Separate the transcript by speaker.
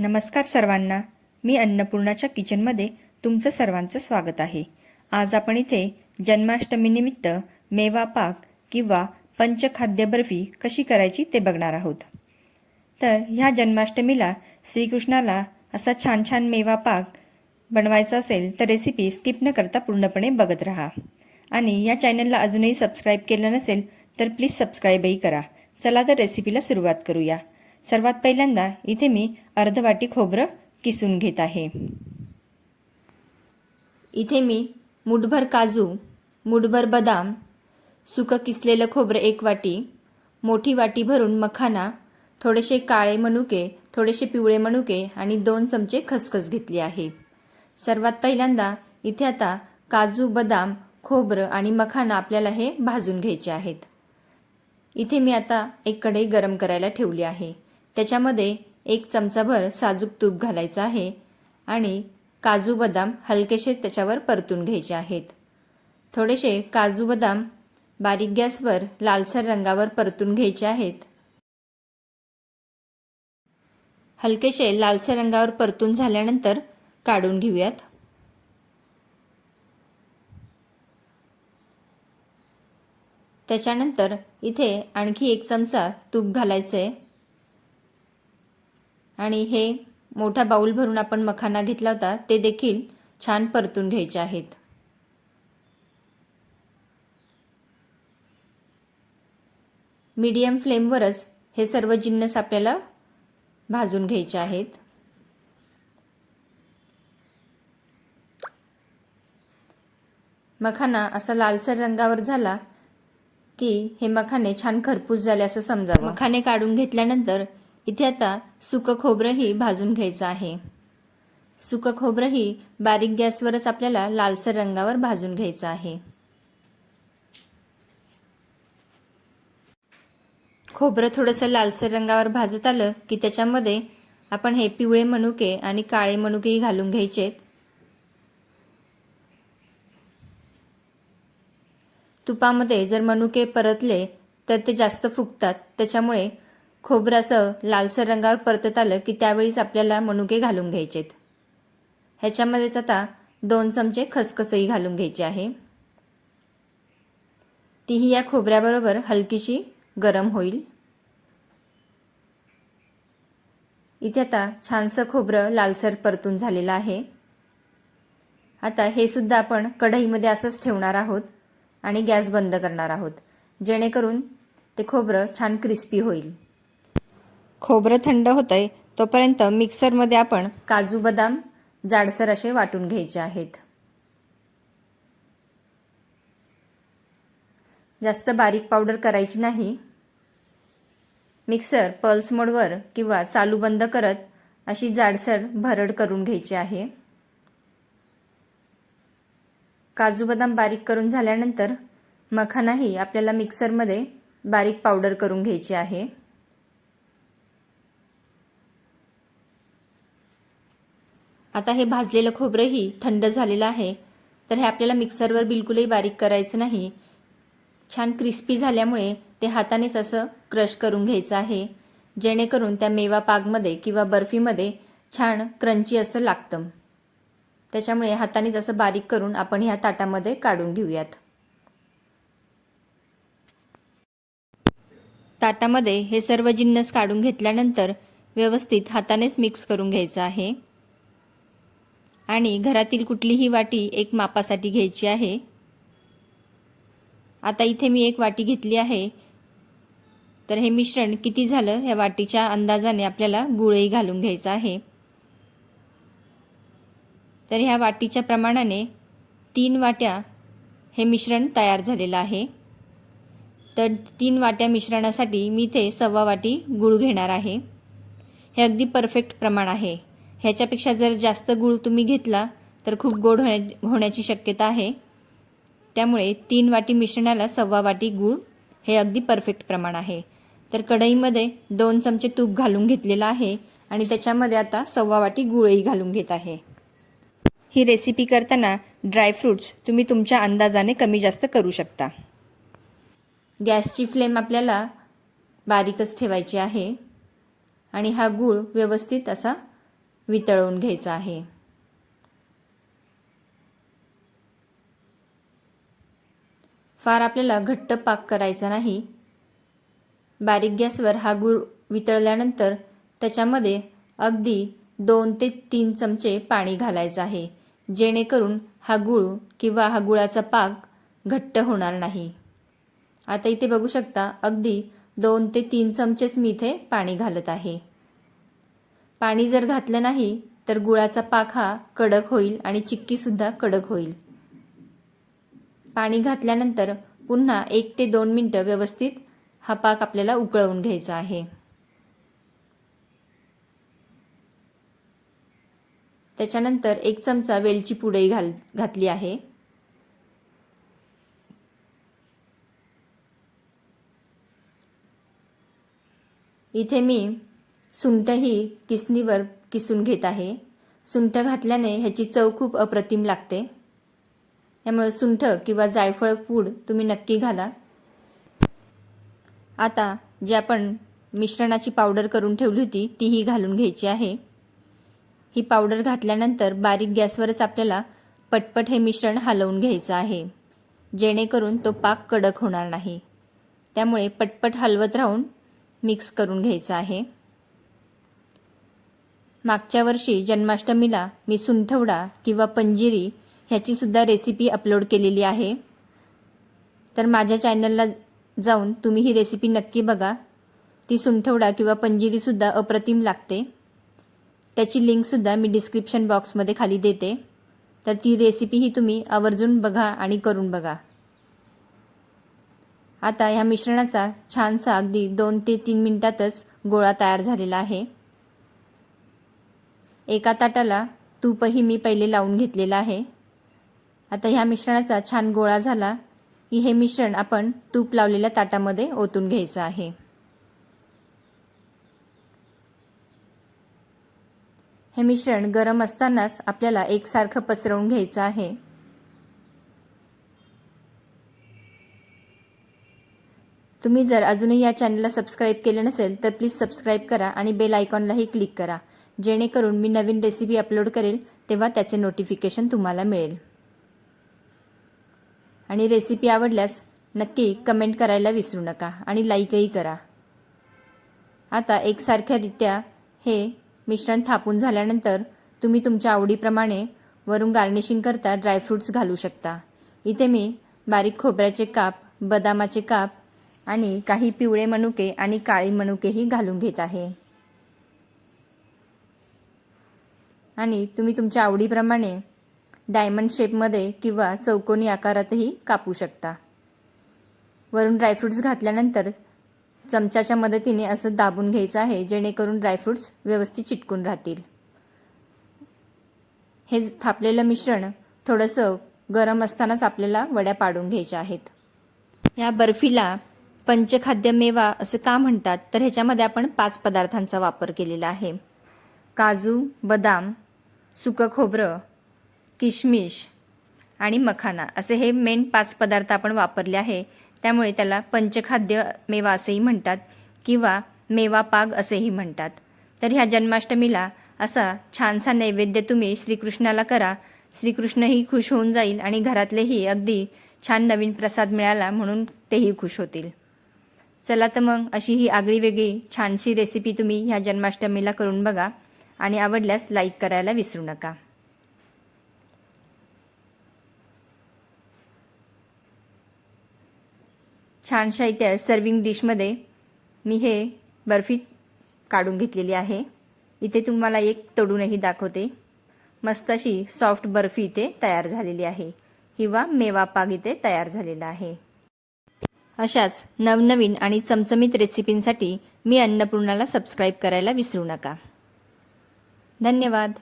Speaker 1: नमस्कार सर्वांना. मी अन्नपूर्णाच्या किचनमध्ये तुमचं सर्वांचं स्वागत आहे. आज आपण इथे जन्माष्टमीनिमित्त मेवा पाक किंवा पंचखाद्य बर्फी कशी करायची ते बघणार आहोत. तर ह्या जन्माष्टमीला श्रीकृष्णाला असा छान छान मेवा पाक बनवायचा असेल तर रेसिपी स्किप न करता पूर्णपणे बघत राहा. आणि या चॅनलला अजूनही सबस्क्राईब केलं नसेल तर प्लीज सबस्क्राईबही करा. चला तर रेसिपीला सुरुवात करूया. सर्वात पहिल्यांदा इथे मी अर्ध वाटी खोबरं किसून घेत आहे. इथे मी मुठभर काजू मुठभर बदाम सुकं किसलेलं खोबरं एक वाटी मोठी वाटी भरून मखाना थोडेसे काळे मनुके थोडेसे पिवळे मनुके आणि दोन चमचे खसखस घेतली आहे. सर्वात पहिल्यांदा इथे आता काजू बदाम खोबरं आणि मखाना आपल्याला हे भाजून घ्यायचे आहेत. इथे मी आता एक कढई गरम करायला ठेवली आहे. त्याच्यामध्ये एक चमचाभर साजूक तूप घालायचं आहे आणि काजू बदाम हलकेसे त्याच्यावर परतून घ्यायचे आहेत. थोडेसे काजू बदाम बारीक गॅसवर लालसर रंगावर परतून घ्यायचे आहेत. हलकेसे लालसर रंगावर परतून झाल्यानंतर काढून घेऊयात. त्याच्यानंतर इथे आणखी एक चमचा तूप घालायचं आहे आणि हे मोठा बाऊल भरून आपण मखाना घेतला होता ते देखील छान परतून घ्यायचे आहेत. मीडियम फ्लेमवरच हे सर्व जिन्नस आपल्याला भाजून घ्यायचे आहेत. मखाना असा लालसर रंगावर झाला की हे मखाने छान खरपूस झाले असं समजावं. मखाने काढून घेतल्यानंतर इथे आता सुकं खोबरंही भाजून घ्यायचं आहे. सुकं खोबरंही बारीक गॅसवरच आपल्याला लालसर रंगावर भाजून घ्यायचं आहे. खोबरं थोडंसं लालसर रंगावर भाजत आलं की त्याच्यामध्ये आपण हे पिवळे मनुके आणि काळे मनुकेही घालून घ्यायचेत तुपामध्ये जर मनुके परतले तर ते जास्त फुगतात. त्याच्यामुळे खोबरासह लालसर रंगावर परतत आलं की त्यावेळीच आपल्याला मनुके घालून घ्यायचेत. ह्याच्यामध्येच आता दोन चमचे खसखसही घालून घ्यायचे आहे. तीही या खोबऱ्याबरोबर हलकीशी गरम होईल. इथे आता छानसं खोबरं लालसर परतून झालेलं आहे. आता हे सुद्धा आपण कढईमध्ये असंच ठेवणार आहोत आणि गॅस बंद करणार आहोत. जेणेकरून ते खोबरं छान क्रिस्पी होईल. खोबरं थंड होत आहे तोपर्यंत मिक्सरमध्ये आपण काजू बदाम जाडसर असे वाटून घ्यायचे आहेत. जास्त बारीक पावडर करायची नाही. मिक्सर पल्स मोडवर किंवा चालू बंद करत अशी जाडसर भरड करून घ्यायची आहे. काजू बदाम बारीक करून झाल्यानंतर मखानाही आपल्याला मिक्सरमध्ये बारीक पावडर करून घ्यायची आहे. आता हे भाजलेलं खोबरंही थंड झालेलं आहे. तर हे आपल्याला मिक्सरवर बिलकुलही बारीक करायचं नाही. छान क्रिस्पी झाल्यामुळे ते हातानेच असं क्रश करून घ्यायचं आहे. जेणेकरून त्या मेवा पागमध्ये किंवा बर्फीमध्ये छान क्रंची असं लागतं. त्याच्यामुळे हातानेच असं बारीक करून आपण ह्या ताटामध्ये काढून घेऊयात. ताटामध्ये हे सर्व जिन्नस काढून घेतल्यानंतर व्यवस्थित हातानेच मिक्स करून घ्यायचं आहे. आणि घरातील कुठलीही वाटी एक मापासाठी घ्यायची आहे. आता इथे मी एक वाटी घेतली आहे. तर हे मिश्रण किती झालं ह्या वाटीच्या अंदाजाने आपल्याला गुळही घालून घ्यायचं आहे. तर ह्या वाटीच्या प्रमाणाने तीन वाट्या हे मिश्रण तयार झालेलं आहे. तर तीन वाट्या मिश्रणासाठी मी इथे सव्वा वाटी गूळ घेणार आहे. हे अगदी परफेक्ट प्रमाण आहे. ह्याच्यापेक्षा जर जास्त गूळ तुम्ही घेतला तर खूप गोड होण्या होण्याची शक्यता आहे. त्यामुळे तीन वाटी मिश्रणाला सव्वा वाटी गूळ हे अगदी परफेक्ट प्रमाण आहे. तर कढईमध्ये दोन चमचे तूप घालून घेतलेलं आहे आणि त्याच्यामध्ये आता सव्वा वाटी गुळही घालून घेत आहे. ही रेसिपी करताना ड्रायफ्रूट्स तुम्ही तुमच्या अंदाजाने कमी जास्त करू शकता. गॅसची फ्लेम आपल्याला बारीकच ठेवायची आहे आणि हा गूळ व्यवस्थित असा वितळवून घ्यायचं आहे. फार आपल्याला घट्ट पाक करायचा नाही. बारीक गॅसवर हा गूळ वितळल्यानंतर त्याच्यामध्ये अगदी दोन ते तीन चमचे पाणी घालायचं आहे. जेणेकरून हा गूळ किंवा हा गुळाचा पाक घट्ट होणार नाही. आता इथे बघू शकता अगदी दोन ते तीन चमचेच मी इथे पाणी घालत आहे. पाणी जर घातलं नाही तर गुळाचा पाक हा कडक होईल आणि चिक्कीसुद्धा कडक होईल. पाणी घातल्यानंतर पुन्हा एक ते दोन मिनटं व्यवस्थित हा पाक आपल्याला उकळवून घ्यायचा आहे. त्याच्यानंतर एक चमचा वेलची पुडई घाल घातली आहे. इथे मी सुंठही ही किसणीवर किसून घेत आहे. सुंठ घातल्याने ह्याची चव खूप अप्रतिम लागते. त्यामुळे सुंठ किंवा जायफळ पूड तुम्ही नक्की घाला. आता जे आपण मिश्रणाची पावडर करून ठेवली होती तीही घालून घ्यायची आहे. ही पावडर घातल्यानंतर बारीक गॅसवरच आपल्याला पटपट हे मिश्रण हलवून घ्यायचं आहे. जेणेकरून तो पाक कडक होणार नाही. त्यामुळे पटपट हलवत राहून मिक्स करून घ्यायचं आहे. मागच्या वर्षी जन्माष्टमीला मी सुंठवडा किंवा पंजिरी ह्याची सुद्धा रेसिपी अपलोड केलेली आहे. तर माझ्या चॅनलला जाऊन तुम्ही ही रेसिपी नक्की बघा. ती सुंठवडा किंवा पंजिरीसुद्धा अप्रतिम लागते. त्याची लिंकसुद्धा मी डिस्क्रिप्शन बॉक्समध्ये खाली देते. तर ती रेसिपीही तुम्ही आवर्जून बघा आणि करून बघा. आता ह्या मिश्रणाचा छानसा अगदी दोन ते तीन मिनटातच गोळा तयार झालेला आहे. एका ताटाला तूपही मी पहिले लावून घेतलेलं आहे. आता ह्या मिश्रणाचा छान गोळा झाला की हे मिश्रण आपण तूप लावलेल्या ताटामध्ये ओतून घ्यायचं आहे. हे मिश्रण गरम असतानाच आपल्याला एकसारखं पसरवून घ्यायचं आहे. तुम्ही जर अजूनही या चॅनलला सबस्क्राईब केलं नसेल तर प्लीज सबस्क्राईब करा आणि बेल आयकॉनलाही क्लिक करा. जेणेकरून मी नवीन रेसिपी अपलोड करेल तेव्हा त्याचे नोटिफिकेशन तुम्हाला मिळेल. आणि रेसिपी आवडल्यास नक्की कमेंट करायला विसरू नका आणि लाईकही करा. आता एकसारख्यारित्या हे मिश्रण थापून झाल्यानंतर तुम्ही तुमच्या आवडीप्रमाणे वरून गार्निशिंग करता ड्रायफ्रूट्स घालू शकता. इथे मी बारीक खोबऱ्याचे काप बदामाचे काप आणि काही पिवळे मनुके आणि काळी मनुकेही घालून घेत आहे. आणि तुम्ही तुमच्या आवडीप्रमाणे डायमंड शेपमध्ये किंवा चौकोनी आकारातही कापू शकता. वरून ड्रायफ्रूट्स घातल्यानंतर चमच्याच्या मदतीने असं दाबून घ्यायचं आहे जेणेकरून ड्रायफ्रूट्स व्यवस्थित चिटकून राहतील. हे थापलेलं मिश्रण थोडंसं गरम असतानाच आपल्याला वड्या पाडून घ्यायच्या आहेत. या बर्फीला पंचखाद्य मेवा असं का म्हणतात? तर ह्याच्यामध्ये आपण पाच पदार्थांचा वापर केलेला आहे. काजू बदाम सुकं खोबरं किशमिश आणि मखाना असे हे मेन पाच पदार्थ आपण वापरले आहे. त्यामुळे त्याला पंचखाद्य मेवा असेही म्हणतात किंवा मेवा पाग असेही म्हणतात. तर ह्या जन्माष्टमीला असा छानसा नैवेद्य तुम्ही श्रीकृष्णाला करा. श्रीकृष्णही खुश होऊन जाईल आणि घरातलेही अगदी छान नवीन प्रसाद मिळाला म्हणून तेही खुश होतील. चला तर मग अशी ही आगळी वेगळी छानशी रेसिपी तुम्ही ह्या जन्माष्टमीला करून बघा. आणि आवडल्यास लाईक करायला विसरू नका. छानशा इथे सर्विंग डिशमध्ये मी हे बर्फी काढून घेतलेली आहे. इथे तुम्हाला एक तोडूनही दाखवते. मस्त अशी सॉफ्ट बर्फी इथे तयार झालेली आहे. किंवा मेवा पाग इथे तयार झालेला आहे. अशाच नवनवीन आणि चमचमीत रेसिपींसाठी मी अन्नपूर्णाला सबस्क्राईब करायला विसरू नका. धन्यवाद